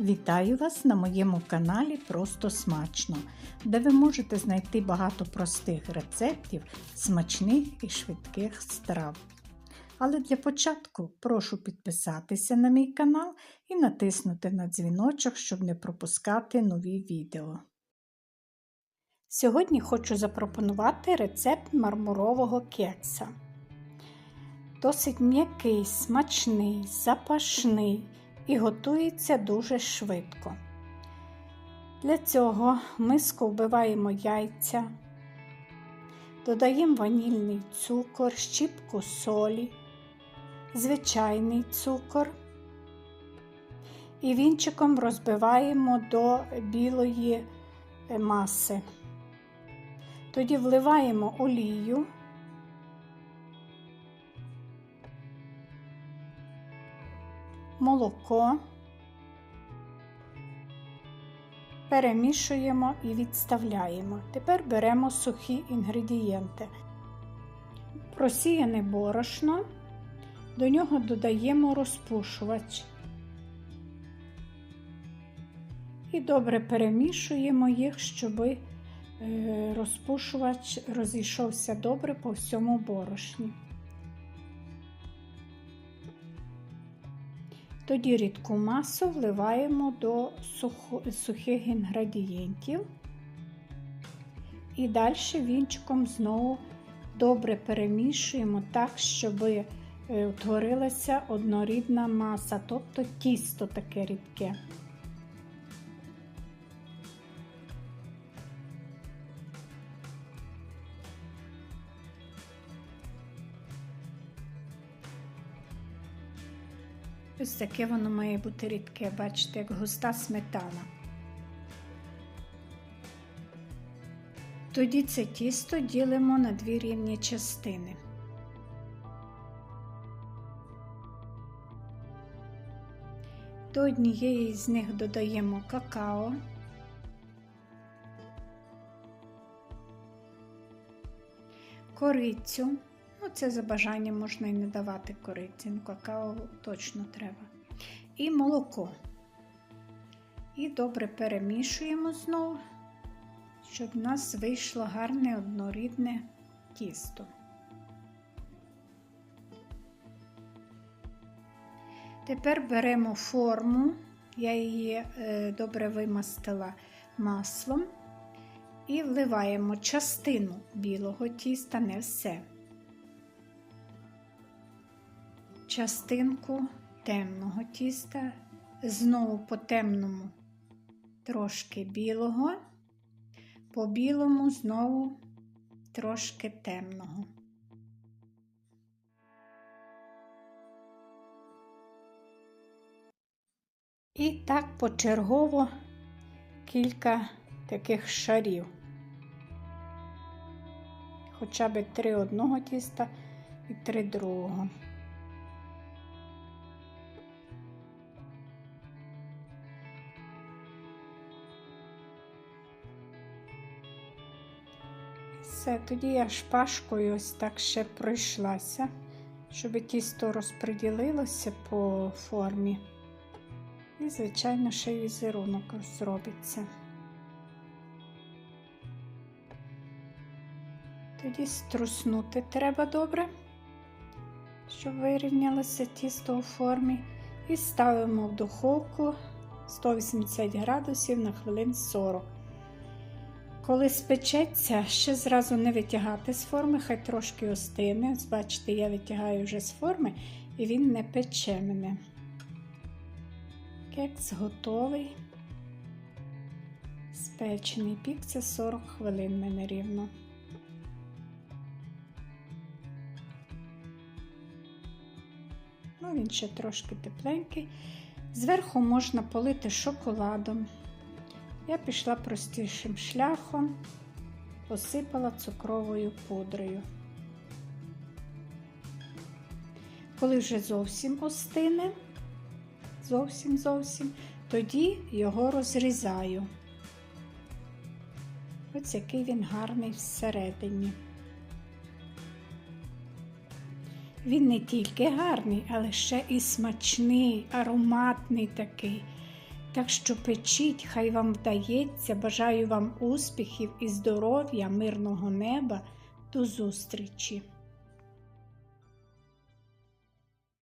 Вітаю вас на моєму каналі Просто Смачно, де ви можете знайти багато простих рецептів смачних і швидких страв. Але для початку прошу підписатися на мій канал і натиснути на дзвіночок, щоб не пропускати нові відео. Сьогодні хочу запропонувати рецепт мармурового кекса. Досить м'який, смачний, запашний і готується дуже швидко. Для цього в миску вбиваємо яйця, додаємо ванільний цукор, щіпку солі, звичайний цукор і вінчиком розбиваємо до білої маси. Тоді вливаємо олію. Молоко, перемішуємо і відставляємо. Тепер беремо сухі інгредієнти. Просіяне борошно, до нього додаємо розпушувач. І добре перемішуємо їх, щоб розпушувач розійшовся добре по всьому борошні. Тоді рідку масу вливаємо до сухих інгредієнтів і далі вінчиком знову добре перемішуємо так, щоб утворилася однорідна маса, тобто тісто таке рідке. Ось таке воно має бути рідке, бачите, як густа сметана. Тоді це тісто ділимо на дві рівні частини. До однієї з них додаємо какао, корицю. Ну, це за бажанням можна і не давати кориці, ну какао точно треба. І молоко. І добре перемішуємо знову, щоб в нас вийшло гарне однорідне тісто. Тепер беремо форму, я її е, добре вимастила маслом і вливаємо частину білого тіста, не все. Частинку темного тіста, знову по темному трошки білого, по білому знову трошки темного. І так почергово кілька таких шарів. Хоча б три одного тіста і три другого. Все, тоді я шпажкою ось так ще пройшлася, щоб тісто розподілилося по формі. І, звичайно, ще й візерунок зробиться. Тоді струснути треба добре, щоб вирівнялося тісто у формі. І ставимо в духовку 180 градусів на хвилин 40. Коли спечеться, ще зразу не витягати з форми, хай трошки остине. Бачите, я витягаю вже з форми і він не пече мене. Кекс готовий. Спечений пік це 40 хвилин мене рівно. Ну, він ще трошки тепленький. Зверху можна полити шоколадом. Я пішла простішим шляхом, посипала цукровою пудрою. Коли вже зовсім остине, зовсім зовсім, тоді його розрізаю. Ось який він гарний всередині. Він не тільки гарний, але ще і смачний, ароматний такий. Так що печіть, хай вам вдається. Бажаю вам успіхів і здоров'я, мирного неба. До зустрічі!